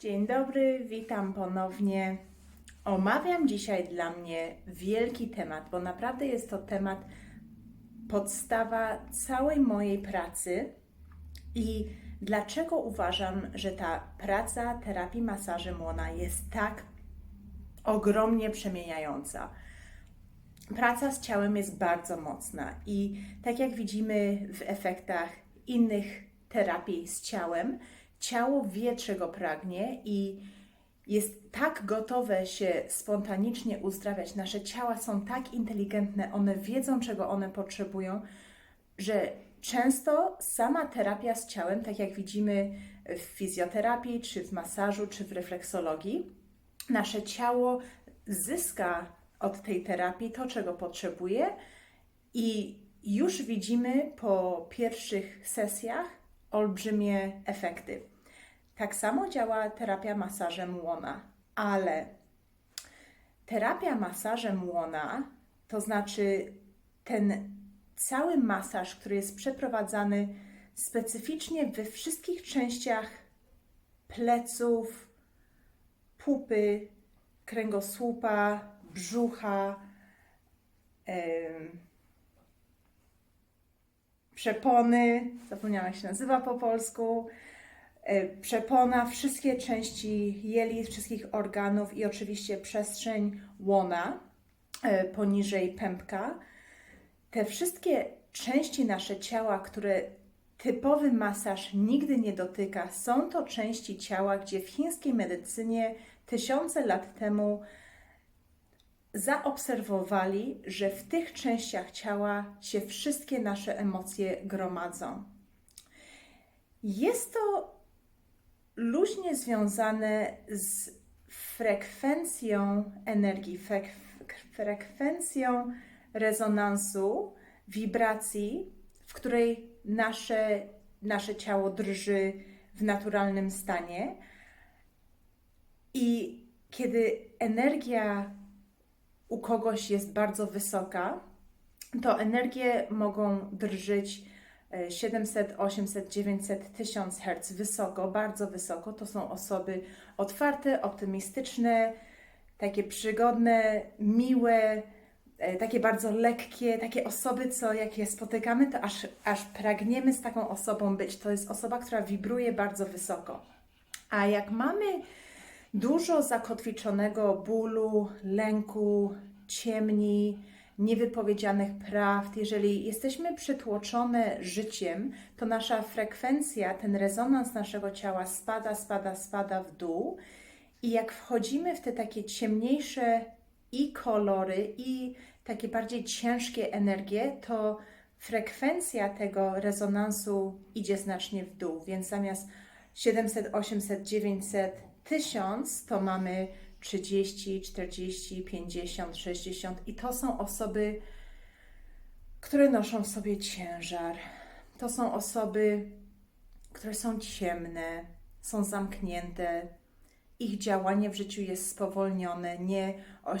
Dzień dobry, witam ponownie. Omawiam dzisiaj dla mnie wielki temat, bo naprawdę jest to temat podstawa całej mojej pracy. I dlaczego uważam, że ta praca terapii masażem łona jest tak ogromnie przemieniająca? Praca z ciałem jest bardzo mocna i tak jak widzimy w efektach innych terapii z ciałem, ciało wie, czego pragnie i jest tak gotowe się spontanicznie uzdrawiać. Nasze ciała są tak inteligentne, one wiedzą, czego one potrzebują, że często sama terapia z ciałem, tak jak widzimy w fizjoterapii, czy w masażu, czy w refleksologii, nasze ciało zyska od tej terapii to, czego potrzebuje, i już widzimy po pierwszych sesjach olbrzymie efekty. Tak samo działa terapia masażem łona, ale terapia masażem łona, to znaczy ten cały masaż, który jest przeprowadzany specyficznie we wszystkich częściach pleców, pupy, kręgosłupa, brzucha, em, przepony, zapomniałam jak się nazywa po polsku, przepona, wszystkie części jelit, wszystkich organów i oczywiście przestrzeń łona e, poniżej pępka. Te wszystkie części nasze ciała, które typowy masaż nigdy nie dotyka, są to części ciała, gdzie w chińskiej medycynie tysiące lat temu zaobserwowali, że w tych częściach ciała się wszystkie nasze emocje gromadzą. Jest to luźnie związane z frekwencją energii, frek- frekwencją rezonansu, wibracji, w której nasze, nasze ciało drży w naturalnym stanie. I kiedy energia u kogoś jest bardzo wysoka, to energie mogą drżyć e, 700, 800, 900, 1000 Hz wysoko, bardzo wysoko. To są osoby otwarte, optymistyczne, takie przygodne, miłe, e, takie bardzo lekkie, takie osoby, co jak je spotykamy, to aż, aż pragniemy z taką osobą być. To jest osoba, która wibruje bardzo wysoko. A jak mamy dużo zakotwiczonego bólu, lęku, ciemni, niewypowiedzianych prawd, jeżeli jesteśmy przytłoczone życiem, to nasza frekwencja, ten rezonans naszego ciała spada, spada, spada w dół. I jak wchodzimy w te takie ciemniejsze i kolory, i takie bardziej ciężkie energie, to frekwencja tego rezonansu idzie znacznie w dół. Więc zamiast 700, 800, 900, 1000 to mamy 30, 40, 50, 60 i to są osoby, które noszą w sobie ciężar. To są osoby, które są ciemne, są zamknięte, ich działanie w życiu jest spowolnione, nie,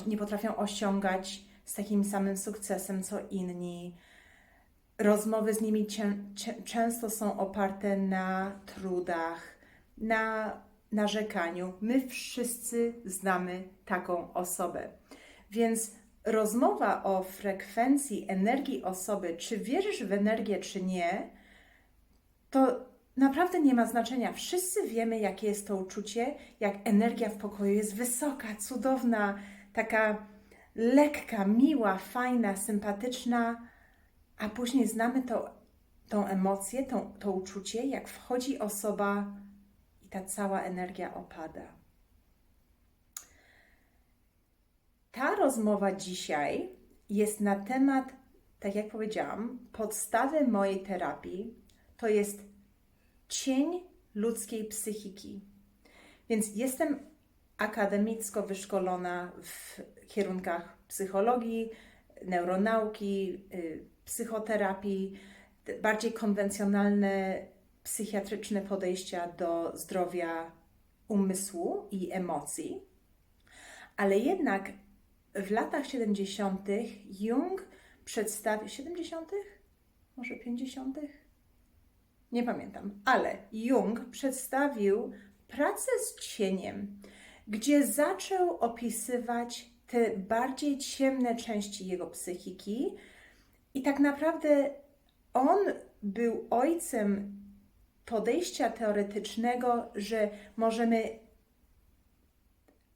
nie potrafią osiągać z takim samym sukcesem co inni. Rozmowy z nimi cię, cię, często są oparte na trudach, na narzekaniu. My wszyscy znamy taką osobę. Więc rozmowa o frekwencji energii osoby, czy wierzysz w energię, czy nie, to naprawdę nie ma znaczenia. Wszyscy wiemy, jakie jest to uczucie, jak energia w pokoju jest wysoka, cudowna, taka lekka, miła, fajna, sympatyczna, a później znamy to, tą emocję, tą, to uczucie, jak wchodzi osoba ta cała energia opada. Ta rozmowa dzisiaj jest na temat, tak jak powiedziałam, podstawy mojej terapii to jest cień ludzkiej psychiki. Więc jestem akademicko wyszkolona w kierunkach psychologii, neuronauki, y, psychoterapii, te bardziej konwencjonalne psychiatryczne podejścia do zdrowia umysłu i emocji. Ale jednak w latach 70. Jung przedstawił 70. może 50. Nie pamiętam, ale Jung przedstawił pracę z cieniem, gdzie zaczął opisywać te bardziej ciemne części jego psychiki. I tak naprawdę on był ojcem podejścia teoretycznego, że możemy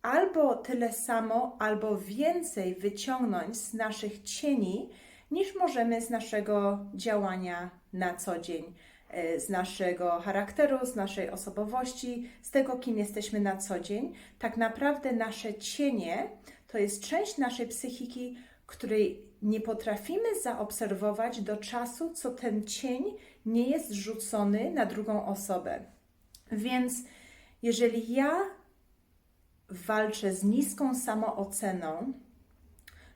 albo tyle samo, albo więcej wyciągnąć z naszych cieni, niż możemy z naszego działania na co dzień, e, z naszego charakteru, z naszej osobowości, z tego, kim jesteśmy na co dzień. Tak naprawdę nasze cienie to jest część naszej psychiki, której nie potrafimy zaobserwować do czasu, co ten cień nie jest rzucony na drugą osobę. Więc jeżeli ja walczę z niską samooceną,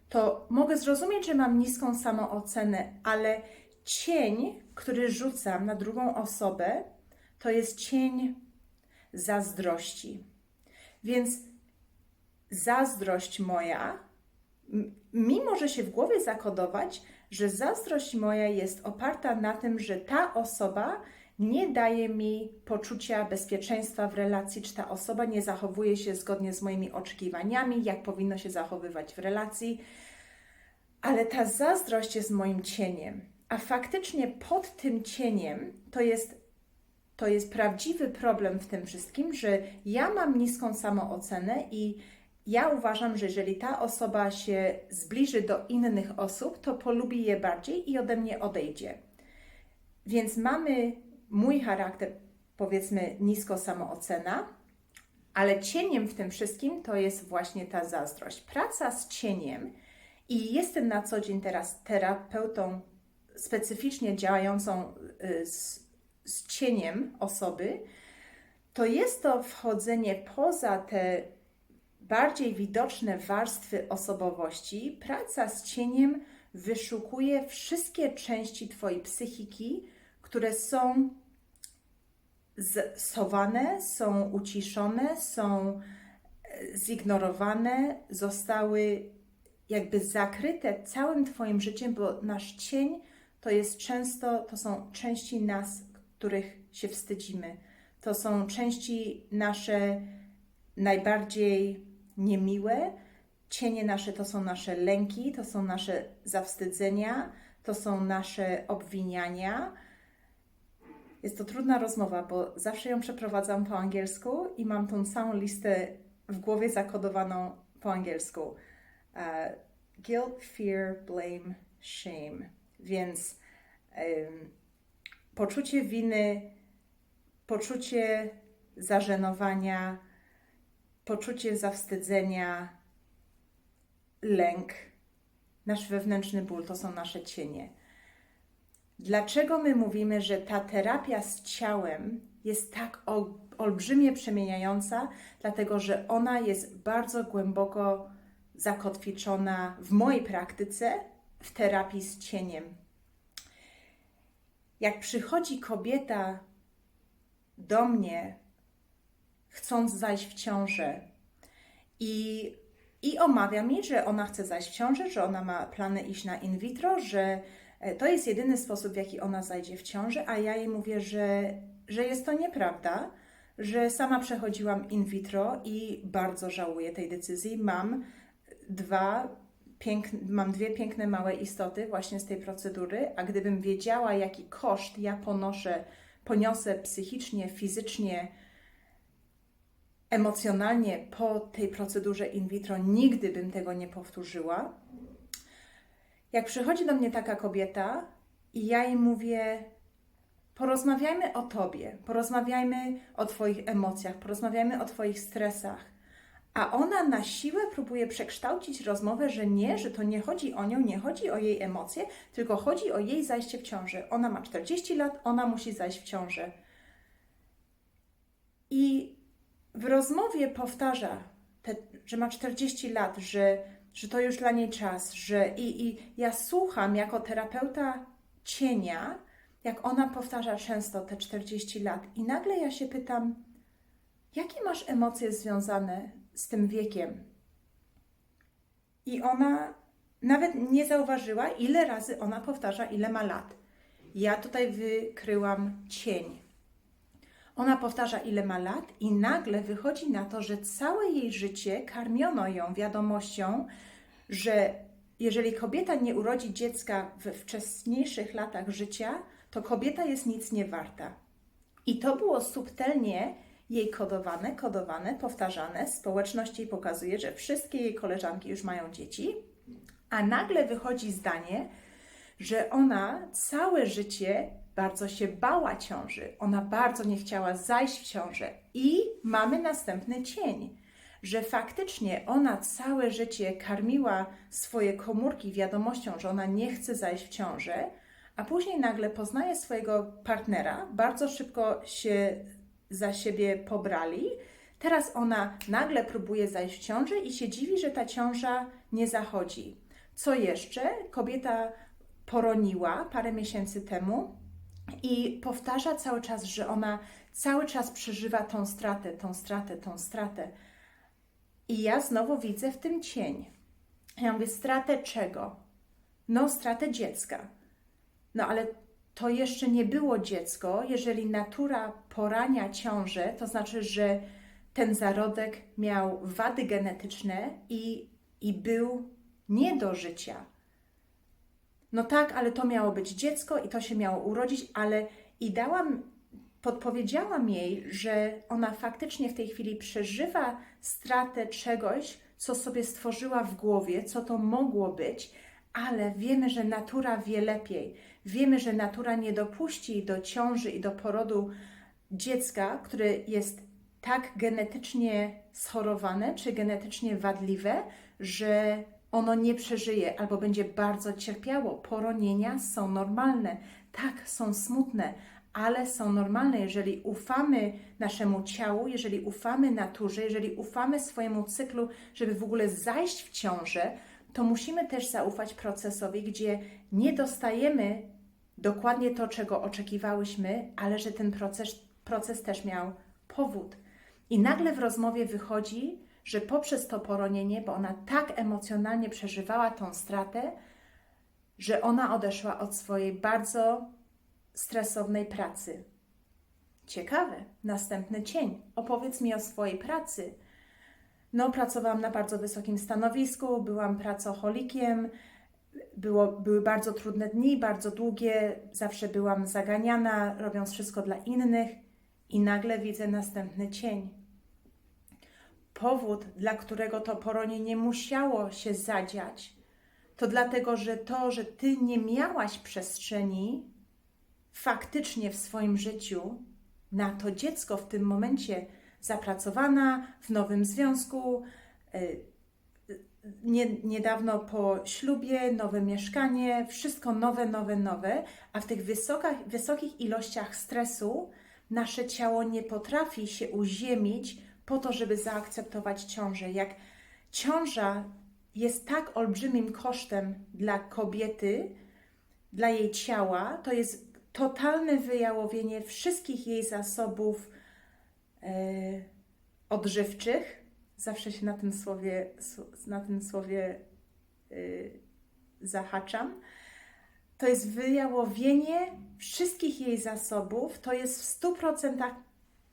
to mogę zrozumieć, że mam niską samoocenę, ale cień, który rzucam na drugą osobę, to jest cień zazdrości. Więc zazdrość moja, m- mi może się w głowie zakodować, że zazdrość moja jest oparta na tym, że ta osoba nie daje mi poczucia bezpieczeństwa w relacji, czy ta osoba nie zachowuje się zgodnie z moimi oczekiwaniami, jak powinno się zachowywać w relacji. Ale ta zazdrość jest moim cieniem, a faktycznie pod tym cieniem to jest, to jest prawdziwy problem w tym wszystkim, że ja mam niską samoocenę i ja uważam, że jeżeli ta osoba się zbliży do innych osób, to polubi je bardziej i ode mnie odejdzie. Więc mamy mój charakter, powiedzmy, nisko samoocena, ale cieniem w tym wszystkim to jest właśnie ta zazdrość. Praca z cieniem i jestem na co dzień teraz terapeutą specyficznie działającą y, z, z cieniem osoby, to jest to wchodzenie poza te bardziej widoczne warstwy osobowości. Praca z cieniem wyszukuje wszystkie części Twojej psychiki, które są zsowane, są uciszone, są e, zignorowane, zostały jakby zakryte całym Twoim życiem, bo nasz cień to jest często, to są części nas, których się wstydzimy. To są części nasze najbardziej niemiłe. Cienie nasze to są nasze lęki, to są nasze zawstydzenia, to są nasze obwiniania. Jest to trudna rozmowa, bo zawsze ją przeprowadzam po angielsku i mam tą całą listę w głowie zakodowaną po angielsku. E, guilt, fear, blame, shame. Więc em, poczucie winy, poczucie zażenowania, poczucie zawstydzenia, lęk, nasz wewnętrzny ból to są nasze cienie. Dlaczego my mówimy, że ta terapia z ciałem jest tak ol- olbrzymie przemieniająca? Dlatego, że ona jest bardzo głęboko zakotwiczona w mojej praktyce w terapii z cieniem. Jak przychodzi kobieta do mnie, chcąc zajść w ciążę, i, i omawia mi, że ona chce zajść w ciążę, że ona ma plany iść na in vitro, że e, to jest jedyny sposób, w jaki ona zajdzie w ciążę, a ja jej mówię, że, że jest to nieprawda, że sama przechodziłam in vitro i bardzo żałuję tej decyzji. Mam dwa piękne, mam dwie piękne małe istoty właśnie z tej procedury, a gdybym wiedziała, jaki koszt ja ponoszę, poniosę psychicznie, fizycznie, emocjonalnie po tej procedurze in vitro, nigdy bym tego nie powtórzyła. Jak przychodzi do mnie taka kobieta i ja jej mówię, porozmawiajmy o tobie, porozmawiajmy o twoich emocjach, porozmawiajmy o twoich stresach. A ona na siłę próbuje przekształcić rozmowę, że nie, że to nie chodzi o nią, nie chodzi o jej emocje, tylko chodzi o jej zajście w ciąży. Ona ma 40 lat, ona musi zajść w ciążę. I w rozmowie powtarza, te, że ma 40 lat, że, że to już dla niej czas, że i, i ja słucham jako terapeuta cienia, jak ona powtarza często te 40 lat, i nagle ja się pytam, jakie masz emocje związane z tym wiekiem? I ona nawet nie zauważyła, ile razy ona powtarza, ile ma lat. Ja tutaj wykryłam cień. Ona powtarza, ile ma lat, i nagle wychodzi na to, że całe jej życie karmiono ją wiadomością, że jeżeli kobieta nie urodzi dziecka we wcześniejszych latach życia, to kobieta jest nic nie warta. I to było subtelnie jej kodowane, kodowane, powtarzane. Społeczność jej pokazuje, że wszystkie jej koleżanki już mają dzieci, a nagle wychodzi zdanie, że ona całe życie bardzo się bała ciąży. Ona bardzo nie chciała zajść w ciążę. I mamy następny cień, że faktycznie ona całe życie karmiła swoje komórki wiadomością, że ona nie chce zajść w ciążę, a później nagle poznaje swojego partnera, bardzo szybko się za siebie pobrali. Teraz ona nagle próbuje zajść w ciążę i się dziwi, że ta ciąża nie zachodzi. Co jeszcze? Kobieta poroniła parę miesięcy temu i powtarza cały czas, że ona cały czas przeżywa tą stratę, tą stratę, tą stratę. I ja znowu widzę w tym cień. Ja mówię, stratę czego? No, stratę dziecka. No, ale to jeszcze nie było dziecko. Jeżeli natura porania ciążę, to znaczy, że ten zarodek miał wady genetyczne i, i był nie do życia. No tak, ale to miało być dziecko i to się miało urodzić, ale i dałam, podpowiedziałam jej, że ona faktycznie w tej chwili przeżywa stratę czegoś, co sobie stworzyła w głowie, co to mogło być, ale wiemy, że natura wie lepiej. Wiemy, że natura nie dopuści do ciąży i do porodu dziecka, które jest tak genetycznie schorowane czy genetycznie wadliwe, że ono nie przeżyje albo będzie bardzo cierpiało. Poronienia są normalne. Tak, są smutne, ale są normalne, jeżeli ufamy naszemu ciału, jeżeli ufamy naturze, jeżeli ufamy swojemu cyklu, żeby w ogóle zajść w ciążę, to musimy też zaufać procesowi, gdzie nie dostajemy dokładnie to, czego oczekiwałyśmy, ale że ten proces, proces też miał powód. I nagle w rozmowie wychodzi, że poprzez to poronienie, bo ona tak emocjonalnie przeżywała tą stratę, że ona odeszła od swojej bardzo stresownej pracy. Ciekawe, następny cień. Opowiedz mi o swojej pracy. No, pracowałam na bardzo wysokim stanowisku, byłam pracocholikiem, było, były bardzo trudne dni, bardzo długie, zawsze byłam zaganiana, robiąc wszystko dla innych, i nagle widzę następny cień. Powód, dla którego to poronienie musiało się zadziać, to dlatego, że to, że ty nie miałaś przestrzeni faktycznie w swoim życiu na to dziecko w tym momencie zapracowana w nowym związku, y, nie, niedawno po ślubie, nowe mieszkanie, wszystko nowe, nowe, nowe, a w tych wysokach, wysokich ilościach stresu nasze ciało nie potrafi się uziemić po to, żeby zaakceptować ciążę. Jak ciąża jest tak olbrzymim kosztem dla kobiety, dla jej ciała, to jest totalne wyjałowienie wszystkich jej zasobów e, odżywczych. Zawsze się na tym słowie, na tym słowie e, zahaczam. To jest wyjałowienie wszystkich jej zasobów, to jest w 100%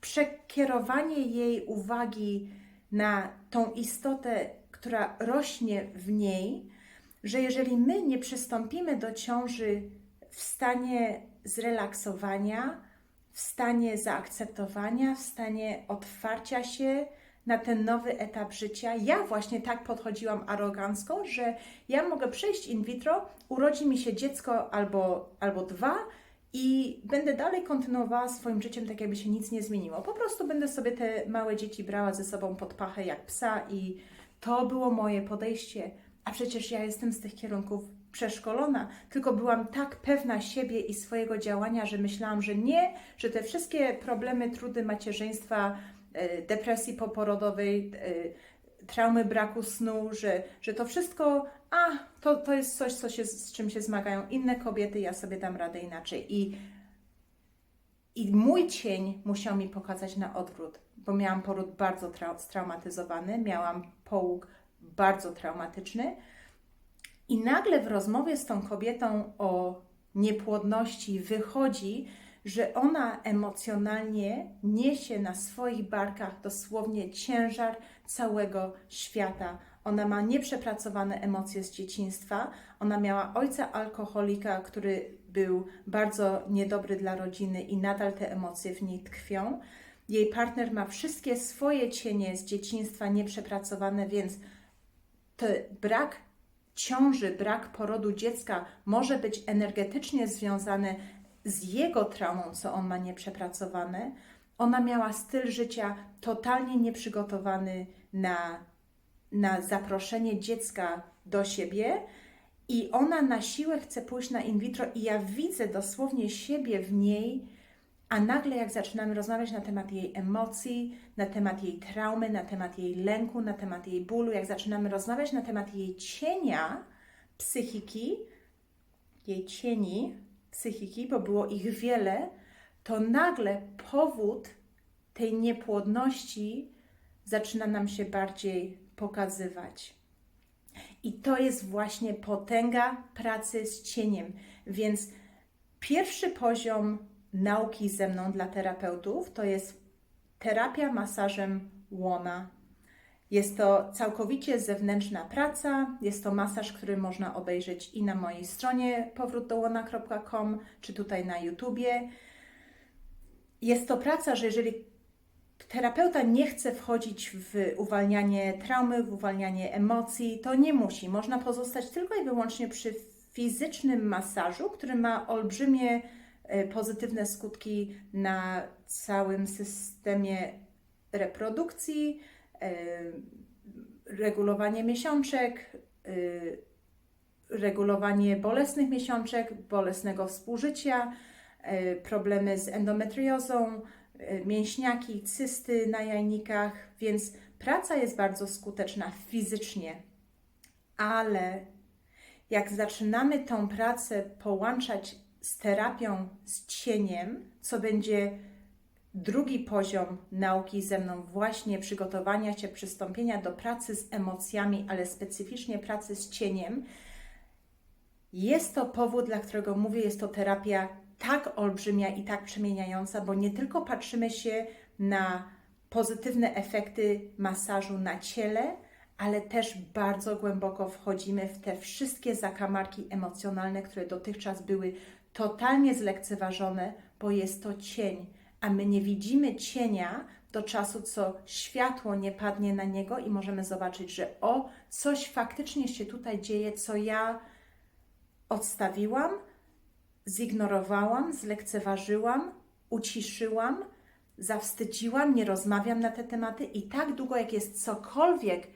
przekierowanie jej uwagi na tą istotę, która rośnie w niej, że jeżeli my nie przystąpimy do ciąży w stanie zrelaksowania, w stanie zaakceptowania, w stanie otwarcia się na ten nowy etap życia. Ja właśnie tak podchodziłam arogancko, że ja mogę przejść in vitro, urodzi mi się dziecko albo, albo dwa i będę dalej kontynuowała swoim życiem tak, jakby się nic nie zmieniło. Po prostu będę sobie te małe dzieci brała ze sobą pod pachę jak psa i to było moje podejście. A przecież ja jestem z tych kierunków przeszkolona, tylko byłam tak pewna siebie i swojego działania, że myślałam, że nie, że te wszystkie problemy, trudy macierzyństwa, e, depresji poporodowej, e, traumy braku snu, że, że to wszystko, a to, to jest coś, co się, z czym się zmagają inne kobiety, ja sobie dam radę inaczej. I, I mój cień musiał mi pokazać na odwrót, bo miałam poród bardzo trau straumatyzowany, miałam połóg bardzo traumatyczny. I nagle w rozmowie z tą kobietą o niepłodności wychodzi, że ona emocjonalnie niesie na swoich barkach dosłownie ciężar całego świata. Ona ma nieprzepracowane emocje z dzieciństwa. Ona miała ojca alkoholika, który był bardzo niedobry dla rodziny i nadal te emocje w niej tkwią. Jej partner ma wszystkie swoje cienie z dzieciństwa nieprzepracowane, więc to brak ciąży, brak porodu dziecka może być energetycznie związany z jego traumą, co on ma nieprzepracowane. Ona miała styl życia totalnie nieprzygotowany na, na zaproszenie dziecka do siebie. I ona na siłę chce pójść na in vitro, i ja widzę dosłownie siebie w niej, a nagle, jak zaczynamy rozmawiać na temat jej emocji, na temat jej traumy, na temat jej lęku, na temat jej bólu, jak zaczynamy rozmawiać na temat jej cienia psychiki, jej cieni psychiki, bo było ich wiele, to nagle powód tej niepłodności zaczyna nam się bardziej pokazywać. I to jest właśnie potęga pracy z cieniem. Więc pierwszy poziom nauki ze mną dla terapeutów to jest terapia masażem łona. Jest to całkowicie zewnętrzna praca. Jest to masaż, który można obejrzeć i na mojej stronie powrótdołona.com, czy tutaj na YouTubie. Jest to praca, że jeżeli terapeuta nie chce wchodzić w uwalnianie traumy, w uwalnianie emocji, to nie musi. Można pozostać tylko i wyłącznie przy fizycznym masażu, który ma olbrzymie e, pozytywne skutki na całym systemie reprodukcji, regulowanie miesiączek, e, regulowanie bolesnych miesiączek, bolesnego współżycia, problemy z endometriozą, mięśniaki, cysty na jajnikach, więc praca jest bardzo skuteczna fizycznie, ale jak zaczynamy tą pracę połączać z terapią z cieniem, co będzie drugi poziom nauki ze mną, właśnie przygotowania się, przystąpienia do pracy z emocjami, ale specyficznie pracy z cieniem, jest to powód, dla którego mówię, jest to terapia tak olbrzymia i tak przemieniająca, bo nie tylko patrzymy się na pozytywne efekty masażu na ciele, ale też bardzo głęboko wchodzimy w te wszystkie zakamarki emocjonalne, które dotychczas były totalnie zlekceważone, bo jest to cień, a my nie widzimy cienia do czasu, co światło nie padnie na niego i możemy zobaczyć, że o, coś faktycznie się tutaj dzieje, co ja odstawiłam, zignorowałam, zlekceważyłam, uciszyłam, zawstydziłam, nie rozmawiam na te tematy i tak długo, jak jest cokolwiek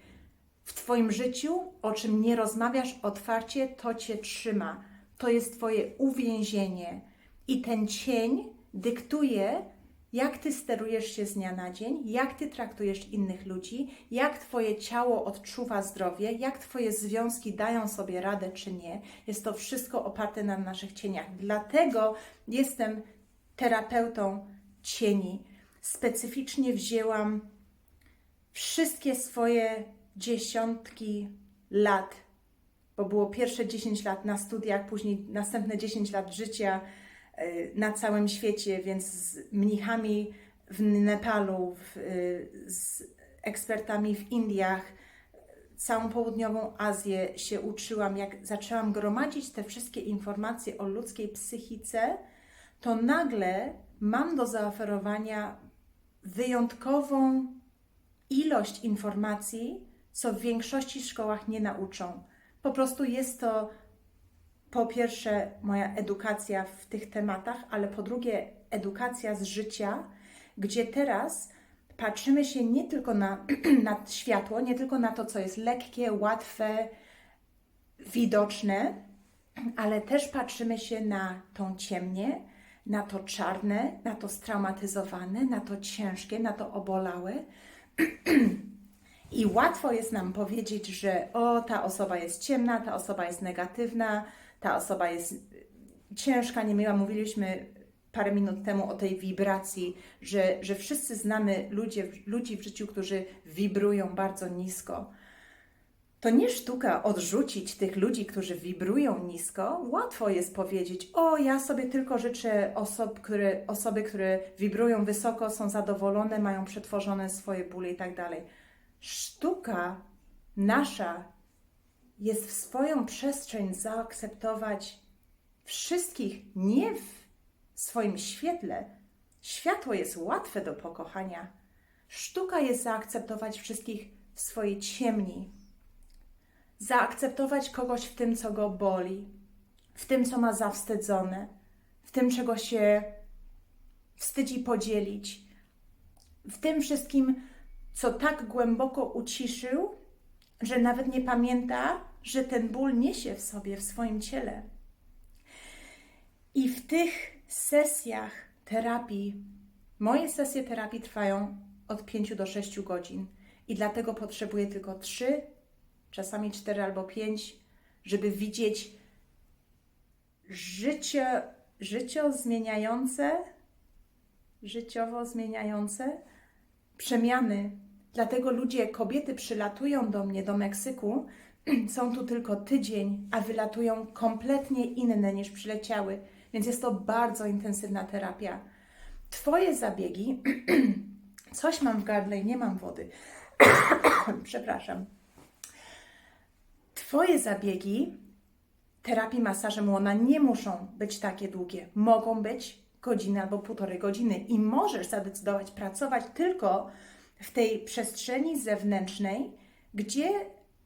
w Twoim życiu, o czym nie rozmawiasz otwarcie, to Cię trzyma. To jest Twoje uwięzienie. I ten cień dyktuje, jak ty sterujesz się z dnia na dzień, jak ty traktujesz innych ludzi, jak twoje ciało odczuwa zdrowie, jak twoje związki dają sobie radę czy nie. Jest to wszystko oparte na naszych cieniach. Dlatego jestem terapeutą cieni. Specyficznie wzięłam wszystkie swoje dziesiątki lat, bo było pierwsze 10 lat na studiach, później następne 10 lat życia na całym świecie, więc z mnichami w Nepalu, w, y, z ekspertami w Indiach, całą południową Azję się uczyłam, jak zaczęłam gromadzić te wszystkie informacje o ludzkiej psychice, to nagle mam do zaoferowania wyjątkową ilość informacji, co w większości szkołach nie nauczą. Po prostu jest to po pierwsze moja edukacja w tych tematach, ale po drugie edukacja z życia, gdzie teraz patrzymy się nie tylko na, na światło, nie tylko na to, co jest lekkie, łatwe, widoczne, ale też patrzymy się na tą ciemnię, na to czarne, na to straumatyzowane, na to ciężkie, na to obolałe. I łatwo jest nam powiedzieć, że o, ta osoba jest ciemna, ta osoba jest negatywna, ta osoba jest ciężka, niemiła. Mówiliśmy parę minut temu o tej wibracji, że, że wszyscy znamy ludzie, ludzi w życiu, którzy wibrują bardzo nisko. To nie sztuka odrzucić tych ludzi, którzy wibrują nisko. Łatwo jest powiedzieć: O, ja sobie tylko życzę osób, które, osoby, które wibrują wysoko, są zadowolone, mają przetworzone swoje bóle i tak dalej. Sztuka nasza jest w swoją przestrzeń zaakceptować wszystkich nie w swoim świetle. Światło jest łatwe do pokochania. Sztuka jest zaakceptować wszystkich w swojej ciemni. Zaakceptować kogoś w tym, co go boli, w tym, co ma zawstydzone, w tym, czego się wstydzi podzielić, w tym wszystkim, co tak głęboko uciszył, że nawet nie pamięta, że ten ból niesie w sobie, w swoim ciele. I w tych sesjach terapii, moje sesje terapii trwają od 5 do 6 godzin i dlatego potrzebuję tylko 3, czasami 4 albo 5, żeby widzieć życie, życio zmieniające, życiowo zmieniające przemiany. Dlatego ludzie, kobiety przylatują do mnie, do Meksyku, są tu tylko tydzień, a wylatują kompletnie inne niż przyleciały, więc jest to bardzo intensywna terapia. Twoje zabiegi, coś mam w gardle i nie mam wody. Przepraszam. Twoje zabiegi terapii masażem łona nie muszą być takie długie. Mogą być godzinę albo półtorej godziny i możesz zadecydować pracować tylko w tej przestrzeni zewnętrznej, gdzie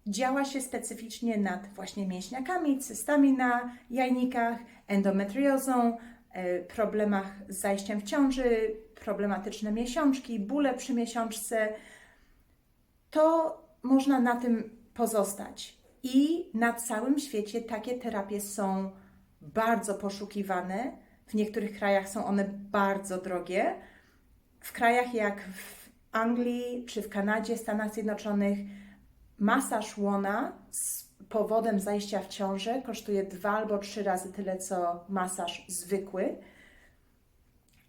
działa się specyficznie nad właśnie mięśniakami, cystami na jajnikach, endometriozą, e, problemach z zajściem w ciąży, problematyczne miesiączki, bóle przy miesiączce, to można na tym pozostać. I na całym świecie takie terapie są bardzo poszukiwane. W niektórych krajach są one bardzo drogie. W krajach jak w Anglii czy w Kanadzie, Stanach Zjednoczonych, masaż łona z powodem zajścia w ciążę kosztuje dwa albo trzy razy tyle, co masaż zwykły.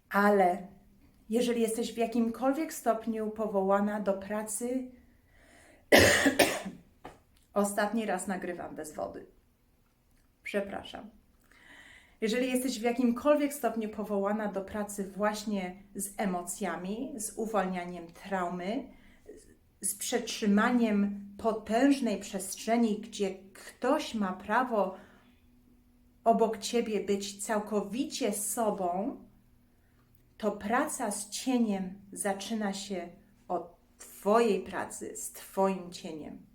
Ale jeżeli jesteś w jakimkolwiek stopniu powołana do pracy, ostatni raz nagrywam bez wody. Przepraszam. Jeżeli jesteś w jakimkolwiek stopniu powołana do pracy właśnie z emocjami, z uwalnianiem traumy, z przetrzymaniem potężnej przestrzeni, gdzie ktoś ma prawo obok ciebie być całkowicie sobą, to praca z cieniem zaczyna się od Twojej pracy z Twoim cieniem,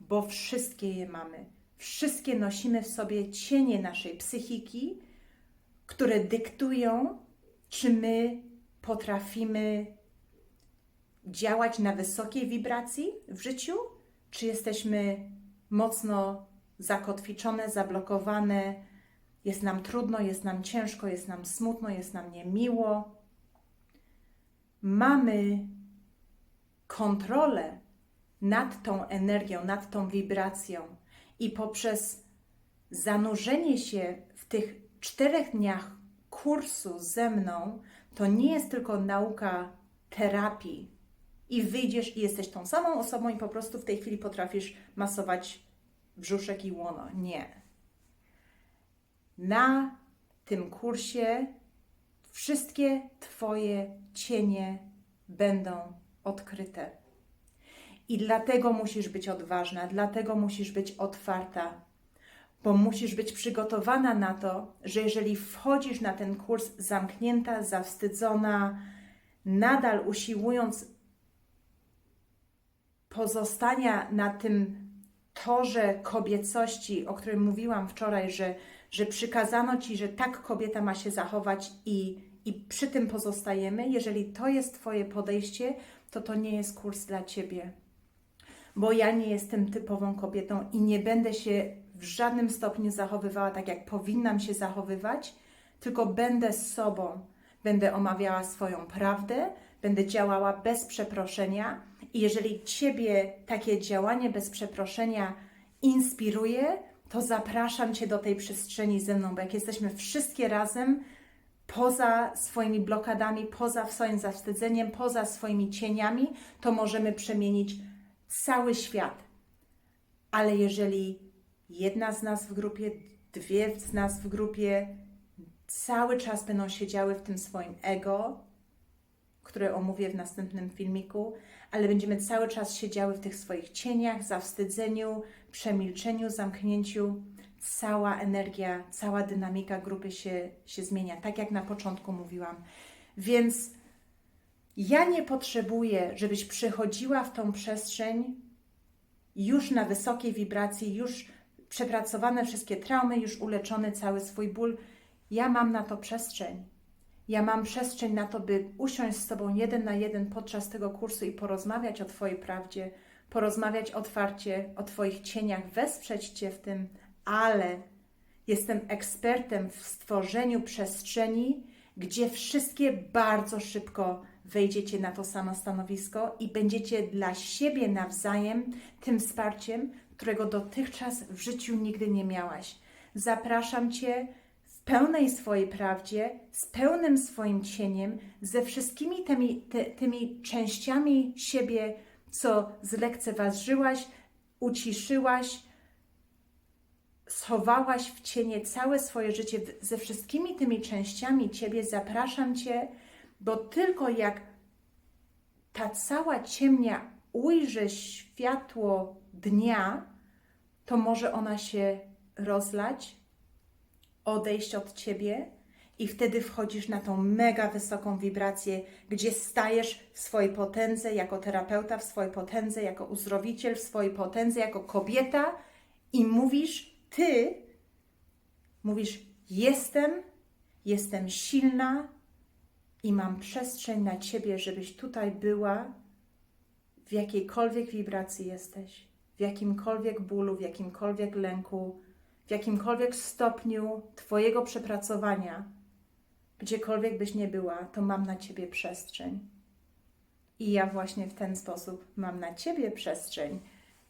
bo wszystkie je mamy. Wszystkie nosimy w sobie cienie naszej psychiki, które dyktują, czy my potrafimy działać na wysokiej wibracji w życiu, czy jesteśmy mocno zakotwiczone, zablokowane, jest nam trudno, jest nam ciężko, jest nam smutno, jest nam niemiło. Mamy kontrolę nad tą energią, nad tą wibracją i poprzez zanurzenie się w tych czterech dniach kursu ze mną, to nie jest tylko nauka terapii, i wyjdziesz i jesteś tą samą osobą i po prostu w tej chwili potrafisz masować brzuszek i łono. Nie. Na tym kursie wszystkie Twoje cienie będą odkryte. I dlatego musisz być odważna, dlatego musisz być otwarta, bo musisz być przygotowana na to, że jeżeli wchodzisz na ten kurs zamknięta, zawstydzona, nadal usiłując pozostania na tym torze kobiecości, o którym mówiłam wczoraj, że, że przykazano ci, że tak kobieta ma się zachować i, i przy tym pozostajemy, jeżeli to jest Twoje podejście, to to nie jest kurs dla Ciebie. Bo ja nie jestem typową kobietą i nie będę się w żadnym stopniu zachowywała tak, jak powinnam się zachowywać, tylko będę sobą. Będę omawiała swoją prawdę, będę działała bez przeproszenia i jeżeli Ciebie takie działanie bez przeproszenia inspiruje, to zapraszam Cię do tej przestrzeni ze mną, bo jak jesteśmy wszystkie razem, poza swoimi blokadami, poza swoim zawstydzeniem, poza swoimi cieniami, to możemy przemienić cały świat. ale jeżeli jedna z nas w grupie, dwie z nas w grupie cały czas będą siedziały w tym swoim ego, które omówię w następnym filmiku, ale będziemy cały czas siedziały w tych swoich cieniach, zawstydzeniu, przemilczeniu, zamknięciu, cała energia, cała dynamika grupy się, się zmienia, tak jak na początku mówiłam. Więc ja nie potrzebuję, żebyś przychodziła w tą przestrzeń już na wysokiej wibracji, już przepracowane wszystkie traumy, już uleczony cały swój ból. Ja mam na to przestrzeń. Ja mam przestrzeń na to, by usiąść z Tobą jeden na jeden podczas tego kursu i porozmawiać o Twojej prawdzie, porozmawiać otwarcie o Twoich cieniach, wesprzeć Cię w tym, ale jestem ekspertem w stworzeniu przestrzeni, gdzie wszystkie bardzo szybko wejdziecie na to samo stanowisko i będziecie dla siebie nawzajem tym wsparciem, którego dotychczas w życiu nigdy nie miałaś. Zapraszam Cię pełnej swojej prawdzie, z pełnym swoim cieniem, ze wszystkimi tymi, tymi częściami siebie, co zlekceważyłaś, uciszyłaś, schowałaś w cienie całe swoje życie, ze wszystkimi tymi częściami Ciebie zapraszam Cię, bo tylko jak ta cała ciemnia ujrzy światło dnia, to może ona się rozlać, odejść od Ciebie i wtedy wchodzisz na tą mega wysoką wibrację, gdzie stajesz w swojej potędze jako terapeuta, w swojej potędze jako uzdrowiciel, w swojej potędze jako kobieta i mówisz, Ty mówisz, jestem, jestem silna i mam przestrzeń na Ciebie, żebyś tutaj była, w jakiejkolwiek wibracji jesteś, w jakimkolwiek bólu, w jakimkolwiek lęku, w jakimkolwiek stopniu Twojego przepracowania, gdziekolwiek byś nie była, to mam na Ciebie przestrzeń. I ja właśnie w ten sposób mam na Ciebie przestrzeń,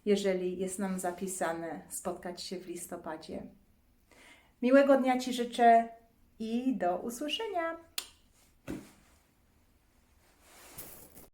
jeżeli jest nam zapisane spotkać się w listopadzie. Miłego dnia Ci życzę i do usłyszenia.